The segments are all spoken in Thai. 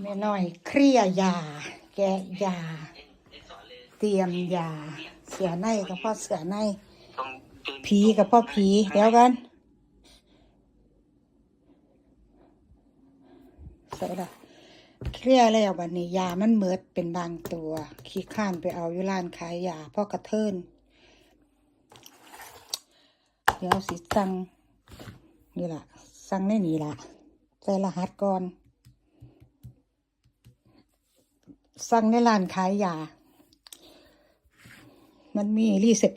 แม่น้อยเคลียยา แกะยา เตรียมยา เสือในกับพ่อเสือในต้องตื่นผีกับพ่อผีเดี๋ยวกันเสร็จละเคลียแล้วบัดนี้ยามันเมิดเป็นบางตัว ขี้ข้านไปเอาอยู่ร้านขายยาพ่อกระเทินเดี๋ยวสิสั่งนี่ล่ะ สั่งได้นี่ล่ะใส่รหัสก่อน สั่งในร้านขายยา มันมีรีเซ็ป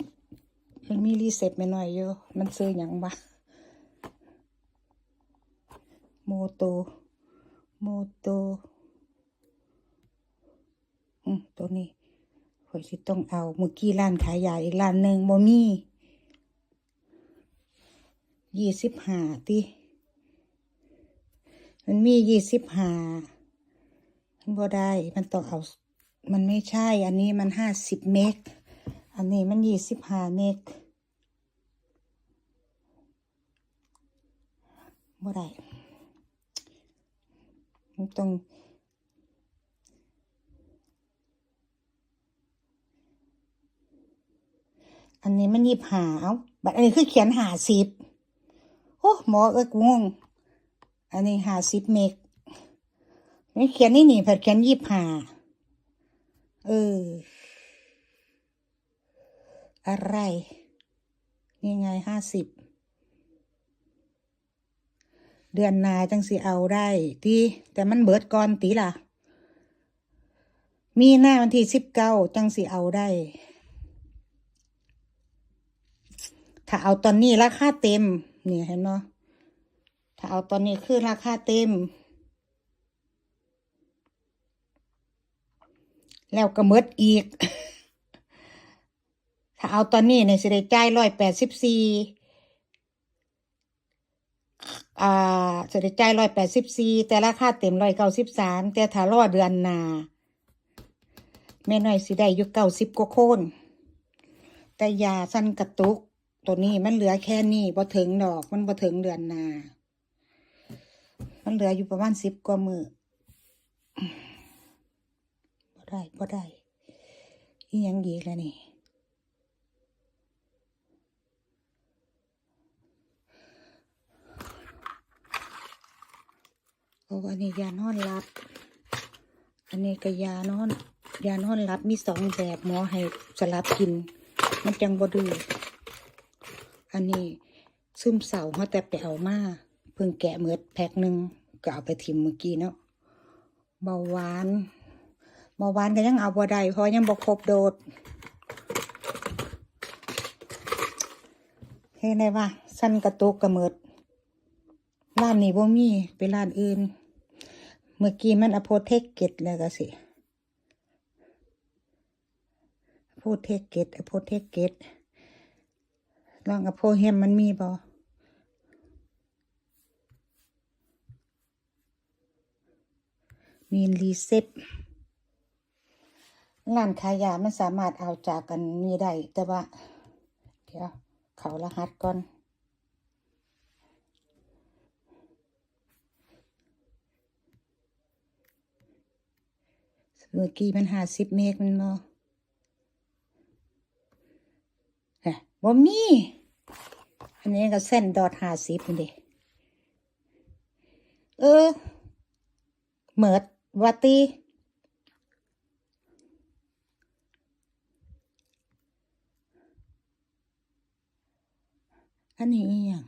มันมีรีเซ็ปไม่น้อยอยู่มันซื้ออย่างบะโมโต โมโต อืมตัวนี้ข่อยสิต้องเอาเมื่อกี้ร้านขายยาอีกร้านหนึ่งบ่มียี่สิบห้าติมันมียี่สิบห้า บ่ได้มันต้องเอา มันไม่ใช่ อันนี้มันห้าสิบเมก อันนี้มันยี่สิบห้าเมกบ่ได้มันต้องอันนี้มันยี่หาเอาบัตรอันนี้คือเขียนหาสิบโอ้หมอเอ้ยกูงง อันนี้หาสิบเมก เขียนนี่นี่ผัดเขียนยี่ห้าเออ อะไร นี่ไงห้าสิบ เดือนนาจังสิเอาได้ทีแต่มันเบิดก่อนตีล่ะ มีหน้าวันที่สิบเก้าจังสิเอาได้ ถ้าเอาตอนนี้ราคาเต็ม นี่เห็นเนาะถ้าเอาตอนนี้คือราคาเต็ม แล้วก็หมดอีก ถ้าเอาตอนนี้เนี่ยสิได้จ่ายร้อยแปดสิบสี่อ่าสิได้จ่ายร้อยแปดสิบสี่แต่ราคาเต็มร้อยเก้าสิบสามแต่ถ้ารอเดือนหนาแม่น้อยสิได้อยู่เก้าสิบกว่าโคนแต่ยาสั้นกระตุก ตัวนี้มันเหลือแค่นี้พอถึงดอก มันพอถึงเดือนหนา มันเหลืออยู่ประมาณสิบกว่ามือ ได้บ่ได้อียังอีกแล้วนี่โอ้อันนี้ยานอนหลับ อันนี้ก็ยานอน ยานอนหลับมีสองแบบหมอให้สลับกิน มันจังบ่ดื้ออันนี้ซึมเศร้าเขาแต่ไปเอามาเพิ่งแกะเมือดแพ็คหนึ่งก็เอาไปทิมเมื่อกี้เนาะเบาหวาน เบาหวานก็ยังเอาบ่ได้เพราะยังบ่ครบโดดเฮ้ยได้ว่าสั้นกระตุกกระเมิดร้านนี้บ่มีไปร้านอื่น เมื่อกี้มันอโพเทคเกตแล้วก็สิอโพเทคเกตอโพเทคเกตลองอโพเฮมมันมีบ่มีรีเซ็ป ร้านขายยามันสามารถเอาจากกันนี้ได้แต่ว่า เดี๋ยว เขารหัสก่อนเมื่อกี้มันหาสิบเมกมันบ่ฮะบ่มี อันนี้ก็เส้นดอดหาสิบนี่เด้เออเหมิดวัตี อันนี้อีหยัง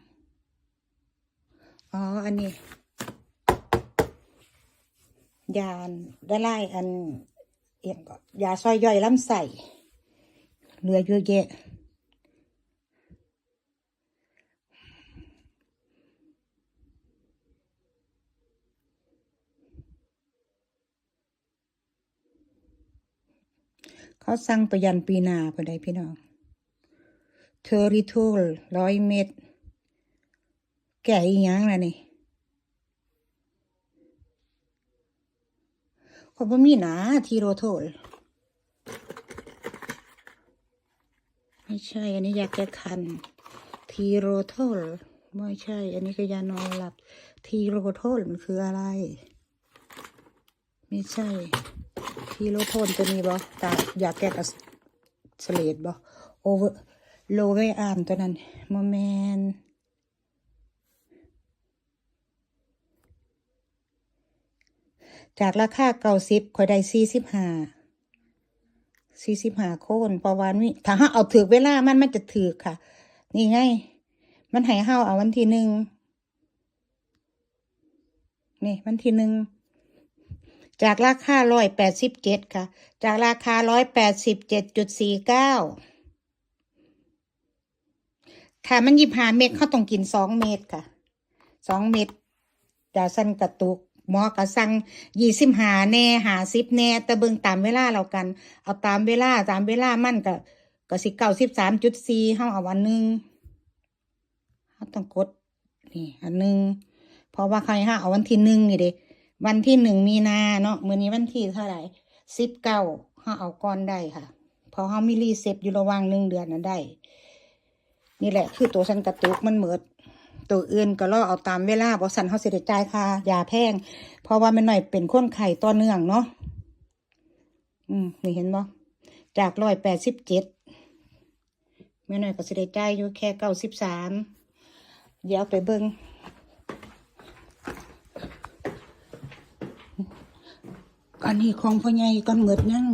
อ๋อ อันนี้ ยาได้ไล่อันเอียงก็ยาซอยย่อยลำไส้เหลือเยอะแยะเขาสั่งประยันปีนาพอได้พี่น้อง เทอริทูลร้อยเม็ดแก่อีหยังล่ะนี่ขาบ่มีหนาทีโรโทลไม่ใช่ อันนี้ยาแก้คัน ทีโรโทลไม่ใช่ อันนี้ก็ยานอนหลับ ทีโรโทลมันคืออะไร ไม่ใช่พีโลโทนตัวนี้บ่ตายากแก้กับสเลดบ่โอเวอร์ โลเวอานตัวนั้นโมแมนจากราคาเก้าสิบคอยได้สี่สิบห้าสี่สิบห้าโคนเพระว่านี่ถ้าห้าเอาถือเวลามันมันจะถือค่ะ นี่ไง มันให้ห้าเอาวันที่หนึ่งนี่วันที่หนึ่งจากราคาร้อยแปดสิบเจ็ดค่ะ จากราคาร้อยแปดสิบเจ็ดจุดสี่เก้า ถ้ามันยิบหาเม็ดเขาต้องกินสองเม็ดค่ะสองเม็ดจะสั่นกระตุกหมอกระสั่งยี่สิบหาแน่หาสิบแน่แต่เบิ่งตามเวลาเรากัน เอาตามเวลาตามเวลามันก็ก็สิเก้าสิบสามจุดสี่เฮาเอาวันหนึ่งเขาต้องกดนี่อันหนึ่งเพราะว่าใครห้าเอาวันที่หนึ่งนี่เด้วันที่หนึ่งมีนาเนาะมื้อนี้วันที่เท่าไหร่สิบเก้าห้าเอาก่อนได้ค่ะ พอเขามีรีเซ็ตอยู่ระหว่างหนึ่งเดือนนั้นได้ นี่แหละ คือตัวฉันกระตุกมันเหมิดตัวอื่นก็รอเอาตามเวลาบอสันเขาเสียจ่ายค่ายาแพง เพราะว่ามันหน่อยเป็นคนไข้ต่อเนื่องเนาะอืมนี่เห็นบ่จากร้อยแปดสิบเจ็ดไม่หน่อยก็เสียจ่ายอยู่แค่เก้าสิบสามเดี๋ยวไปเบิ่งอันนี้ของพ่อใหญ่ก่อนเหมือดยัง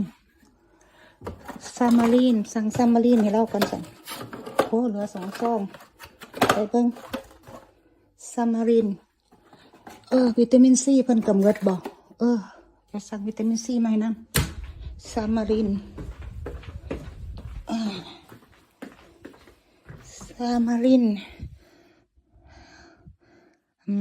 ซามารีนสั่งซามารีนให้เราก่อนสั่ง อ้เหลือสองซองไปเบิ่งซามารีนเออ วิตามินซีเพิ่นกำเงิดบอก เออจะสั่งวิตามินซีมาให้นำซามารีนซามารีนอื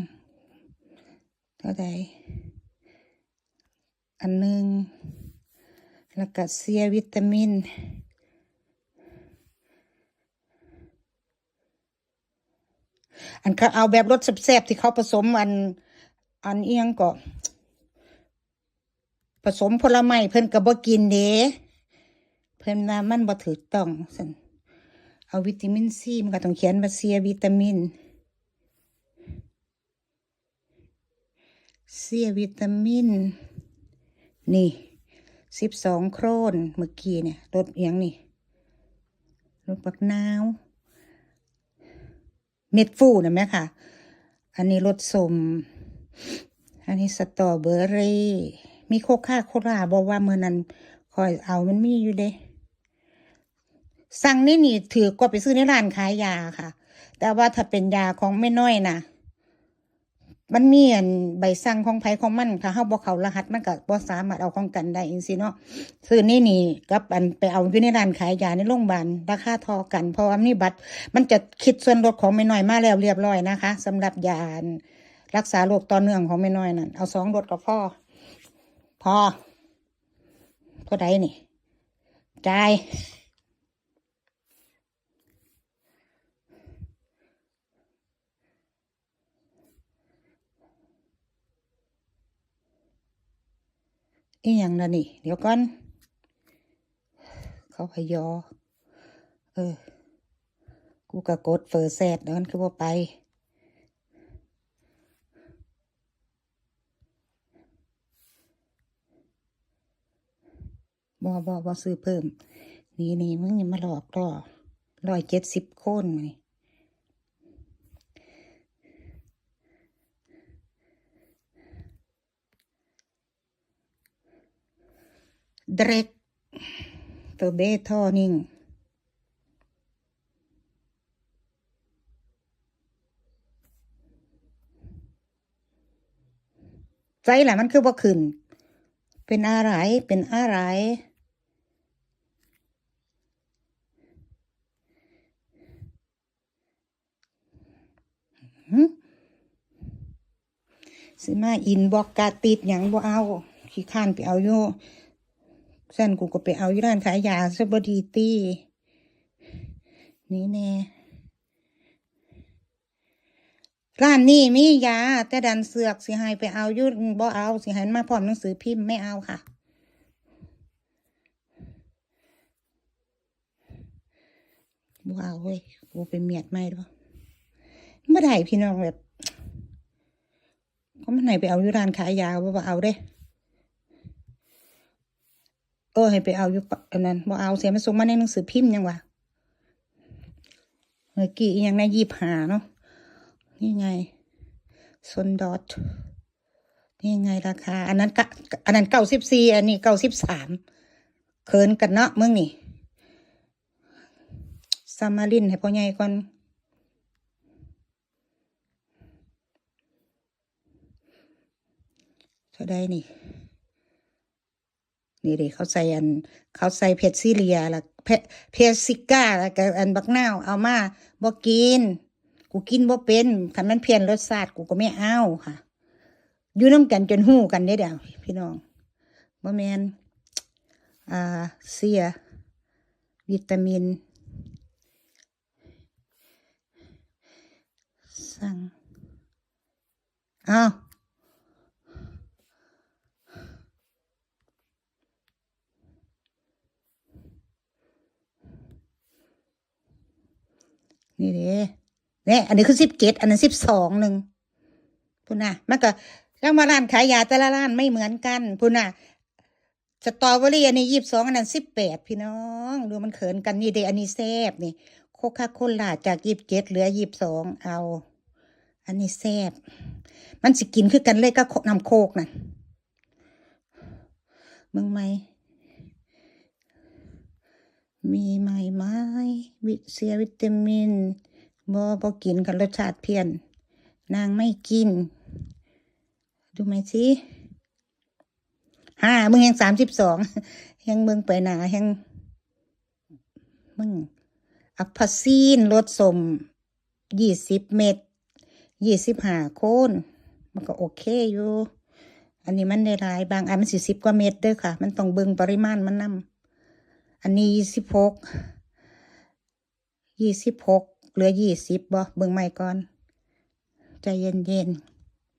ม เท่าใดอันหนึ่งแล้วก็เสียวิตามิน อันเขาเอาแบบรสแซ่บๆที่เขาผสมอัน อันเอียงก็ ผสมผลไม้เพิ่นก็บ่กินเด้เพิ่นว่ามันบ่ถูกต้องซั่นเอาวิตามินซีมันก็ต้องเขียนว่าเสียวิตามิน เสียวิตามิน นี่สิบสองโครนเมื่อกี้เนี่ยรถเอียงนี่รถปักนาว เม็ดฟูนะแม่ค่ะ อันนี้รสสม อันนี้สตรอเบอรี่ มีโคค่าโคลาบอกว่าเมื่อนั้นคอยเอามันมีอยู่เด้ สั่งนี่นี่ถือกว่าไปซื้อในร้านขายยาค่ะ แต่ว่าถ้าเป็นยาของไม่น้อยนะ มันมีอันใบสั่งของไผของมันถ้าเฮาบ่เข้ารหัสมันก็บ่สามารถเอาของกันได้จังซี่เนาะซื้อนี่นี่กับอันไปเอาอยู่ในร้านขายยาในโรงพยาบาลราคาทอกันเพราะว่ามีบัตร มันจะคิดส่วนลดของไม่น้อยมาแล้วเรียบร้อยนะคะสำหรับยารักษาโรคต่อเนื่องของไม่น้อยนั่นเอาสองลดก็พอพอเท่าใดนี่จ่าย อีหยังล่ะนี่ เดี๋ยวก่อน เขาพยอ เออ กูก็กดเฟอร์แซดแล้วมันคือว่าไป บอบอบอซื้อเพิ่ม นี่นี่มึงอย่ามาหลอกล่อร้อยเจ็ดสิบโคนมานี่ เดรกตัวเบทอนิ่งใจแหละมันคือบ่ขึ้น เป็นอะไร เป็นอะไร สิมาอินบอกกาติดหยังบ่เอา ขี้ข้านไปเอาอยู่เสั้นกูก็ไปเอาอยู่ร้านขายยาซะบดีตีนี่แน่ร้านนี้มียา แต่ดันเสือกสิให้ไปเอายุบ่เอาสิให้มาพร้อมหนังสือพิมพ์ไม่เอาค่ะ บ่เอาเว้ยกูไปเมียดไม่ด้วยไม่ได้พี่น้องแบบก็มันไหนไปเอาอยู่ร้านขายยาบ่บ่เอาเด้ เออให้ไปเอาอยู่อันนั้นบ่เอาเสียมันส่งมาในหนังสือพิมพ์ยังวะเมื่อกี้ยังนะยี่หาเนาะนี่ไงซนดอทนี่ไงราคา อันนั้นกะอันนั้นเก้าสิบสี่อันนี้เก้าสิบสามเขินกันเนาะมึงนี่ซามารินให้พ่อใหญ่ก่อนเท่าใดนี่ นี่เด็เขาใส่อัน เขาใส่เพชรซิเลียล้วเพเพชรซิก้าแล้วก็อันบักนาวเอามาบ่กิน กูกินบ่เป็นคันมันเพี้ยนรสชาติกูก็ไม่เอาค่ะอยู่น้ำกันจนหู้กันได้เดียวพี่น้องบ่แมนอ่าเสีย วิตามิน สั่งอ้าว นี่เด้เนี่ยอันนี้คือสิบเจ็ดอันนั้นสิบสองหนึ่งพูดนะมันก็แล้วมาร้านขายยาแต่ละร้านไม่เหมือนกันพูดนะสตรอเบอรี่อันนี้ยี่สิบสองอันนั้นสิบแปดพี่น้องดูมันเขินกันนี่เดอันนี้แซบนี่โคคาโคล่าจากยี่สิบเจ็ดเหลือยี่สิบสองเอา อันนี้แซบมันสิกินคือกันเลยก็นำโคกน่ะมึงไหม มีไหมไหมวิเสียวิตามินบอบอกินกันรสชาติเพี้ยน นางไม่กิน ดูไหมสิห้ามึงยังสามสิบสองยังมึงไปหนายังมึงอัพพาซีนรสสมยี่สิบเม็ดยี่สิบห้าโคนมันก็โอเคอยู่ อันนี้มันได้หลาย บางอันมันสี่สิบกว่าเม็ดเด้อค่ะ มันต้องเบิงปริมาณมันนำ อันนี้ยี่สิบหกยี่สิบหกเหลือยี่สิบบ่เบิ่งใหม่ก่อนใจเย็น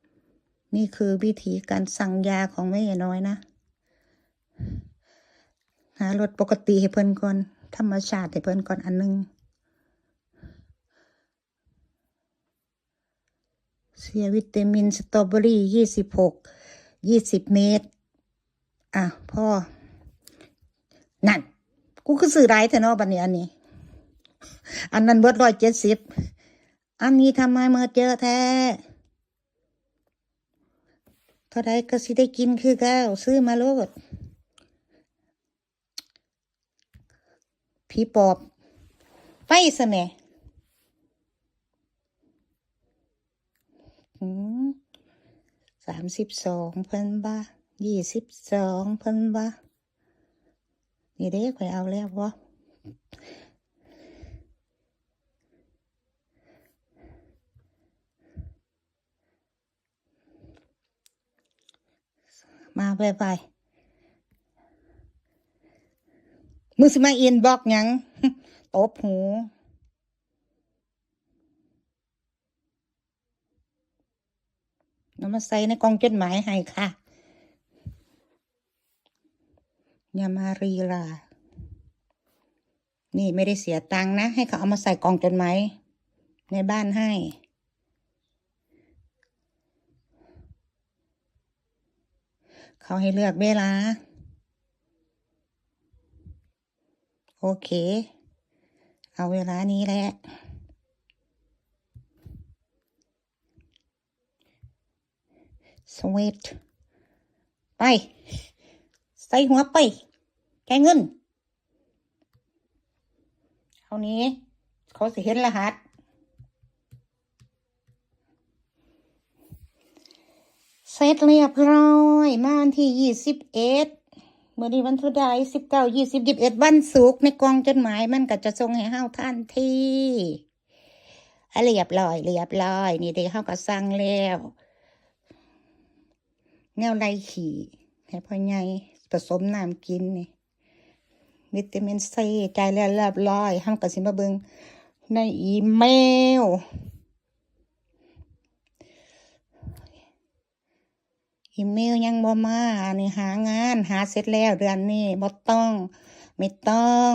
ๆ นี่คือวิธีการสั่งยาของแม่น้อยนะ หารถปกติให้เพิ่นก่อน ธรรมชาติให้เพิ่นก่อนอันหนึง เสียวิตามินสตรอเบอรี่ยี่สิบหกยี่สิบเมตร อะ พ่อ นั่น กูคือซื้อไรแต่เนาะบัดนี้อันนี้ อันนั้นเบิดร้อยเจ็ดสิบอันนี้ทำไมเมื่อเจอแท้เท่าไรก็สิได้กินคือเก้าซื้อมาโลดผีปอบ ไปสะแหน่สามสิบสองพิ่นบ้ายี่สิบสองพิ่นบ้า นี่เด้ข่อยเอาแล้ววะมาไปไปมึงสิมาอินบอกยังตบหูน้ำมาใส่ในกองจดหมายให้ค่ะ อย่ามารีลานี่ไม่ได้เสียตังค์นะ ให้เขาเอามาใส่กล่องจดหมายในบ้านให้เขาให้เลือกเวลา โอเค เอาเวลานี้แหละ สวีทไป ใส่หัวไปแกเงินเอานี้ เขาสิเห็นรหัสเสร็จเรียบร้อยมาวันที่ยี่สิบเอ็ดเมื่อนี้วันทุดายสิบเก้ายี่สิบยี่สิบเอ็ดวันศุกร์ในกองจดหมายมันก็จะส่งให้เฮาทันทีอะเรียบร้อยเรียบร้อย นี่เด็กเฮาก็สั่งแล้วแนวไรขี่ให้พ่อใหญ่ ผสมน้ำกินนี่วิตามินซีใจแล้วเรียบร้อยห้ามกับสิมาเบิงในอีเมล อีเมลยังบ่มาอันนี้หางานหาเสร็จแล้วเดือนนี้บ่ต้อง ไม่ต้อง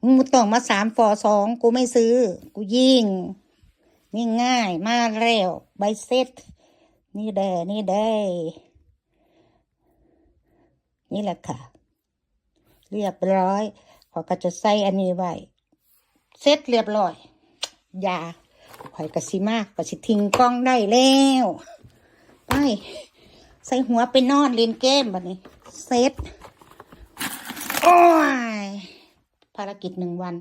มึงต้องมาสามฟอสองกูไม่ซื้อ กูยิงนี่ง่าย มาแล้วใบเซ็ตนี่เด้นี่เด้ นี่แหละค่ะ เรียบร้อยขอยก็จะใส่อันนี้ไว้เสร็จเรียบร้อยอยาขอยกะสิมากกะสิทิ้งกล้องได้แล้วไปใส่หัวไปนอนเล่นเกมบัดนี้เสร็จโอ้ยภารกิจหนึ่งวัน